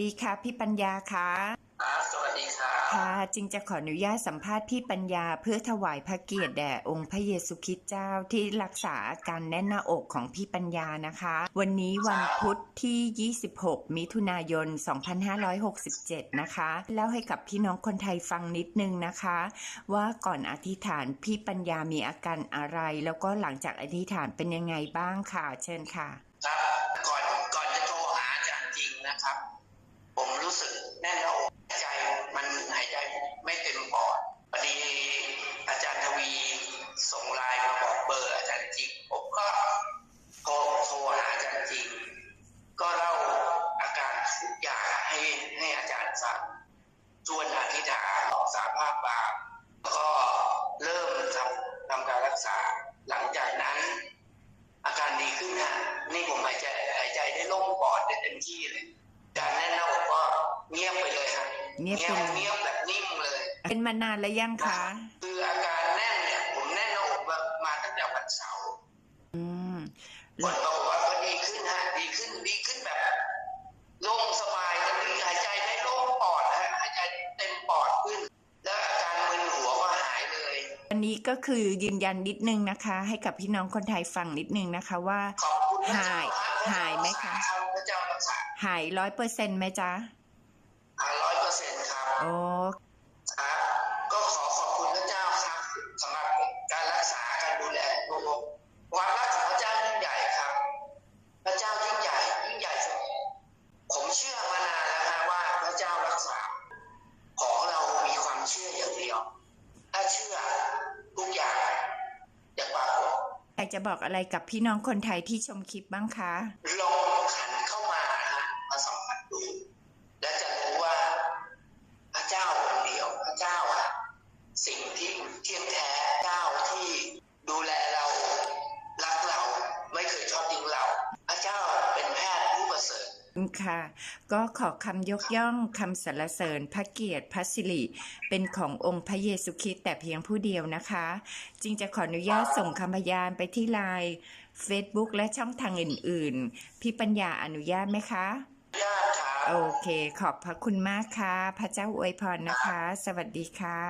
ดีค่ะพี่ปัญญาค่ะครับสวัสดีครับค่ะจึงจะขออนุญาตสัมภาษณ์พี่ปัญญาเพื่อถวายพระเกียรติแด่องค์พระเยซูคริสต์เจ้าที่รักษาอาการแน่นหน้าอกของพี่ปัญญานะคะ วันนี้วันพุธที่ 26 มิถุนายน 2567 นะคะเล่าให้กับพี่น้องคนไทยฟังนิดนึงนะคะ ว่าก่อนอธิษฐานพี่ปัญญามีอาการอะไร แล้วก็หลังจากอธิษฐานเป็นยังไงบ้างค่ะ เชิญค่ะครับก่อนก่อนจะโทรหาอาจารย์จริงนะครับ ผมรู้สึกแน่นหน้าอกใจมันหายใจไม่เต็มปอดพอดีอาจารย์ทวีส่งไลน์มาบอกเบอร์อาจารย์จริงผมก็โทรโทรหาอาจารย์จริง ก็เล่าอาการทุกอย่างให้ให้อาจารย์ฟังชวนอธิษฐานออกสาภาพบาปแล้วก็เริ่มทำทำการรักษาหลังจากนั้น อาการดีขึ้นฮะนี่ผมหายใจหายใจได้โล่งปอดได้เต็มที่เลย เงียบไปเลยเงียบแบบนิ่งเลย เป็นมานานแล้วยังคะคืออาการแน่นเนี่ย ผมแน่นหน้าอกมามาตั้งแต่วันเสาร์อืมผลปรากฏว่าก็ดีขึ้นฮะดีขึ้นดีขึ้นแบบโล่งสบายตอนนี้หายใจได้โล่งปอดฮะหายใจเต็มปอดขึ้น แล้วอาการมึนหัวก็หายเลยวันนี้ก็คือยืนยันนิดนึงนะคะ ให้กับพี่น้องคนไทยฟังนิดนึงนะคะว่าขอบคุณพระเจ้หายฮะหายไหมคะพระเจ้ารักษาหายร้อยเปอร์เซ็นต์ไหมจ๊ะ โอ้ครับก็ขอขอบคุณพระเจ้าครับสำหรับการรักษาการดูแลโรควาระของพระเจ้ายิ่งใหญ่ครับ พระเจ้ายิ่งใหญ่ยิ่งใหญ่เสมอผมเชื่อมานานแล้วนะว่าพระเจ้ารักษา ขอเรามีความเชื่ออย่างเดียว ถ้าเชื่อทุกอย่างจะปรากฏอยากจะบอกอะไรกับพี่น้องคนไทยที่ชมคลิปบ้างคะลอง เที่ยงแท้เจ้าที่ดูแลเรารักเราไม่เคยทอดทิ้งเรา พระเจ้าเป็นแพทย์ผู้ประเสริฐค่ะ ก็ขอคำยกย่องคำสรรเสริญพระเกียรติพระสิริ เป็นขององค์พระเยซูคริสต์แต่เพียงผู้เดียวนะคะ จึงจะขออนุญาตส่งคำพยานไปที่ไลน์ Facebook และช่องทางอื่นๆ พี่ปัญญาอนุญาตไหมคะญาติครับโอเค ขอบพระคุณมากค่ะ พระเจ้าอวยพรนะคะ สวัสดีค่ะ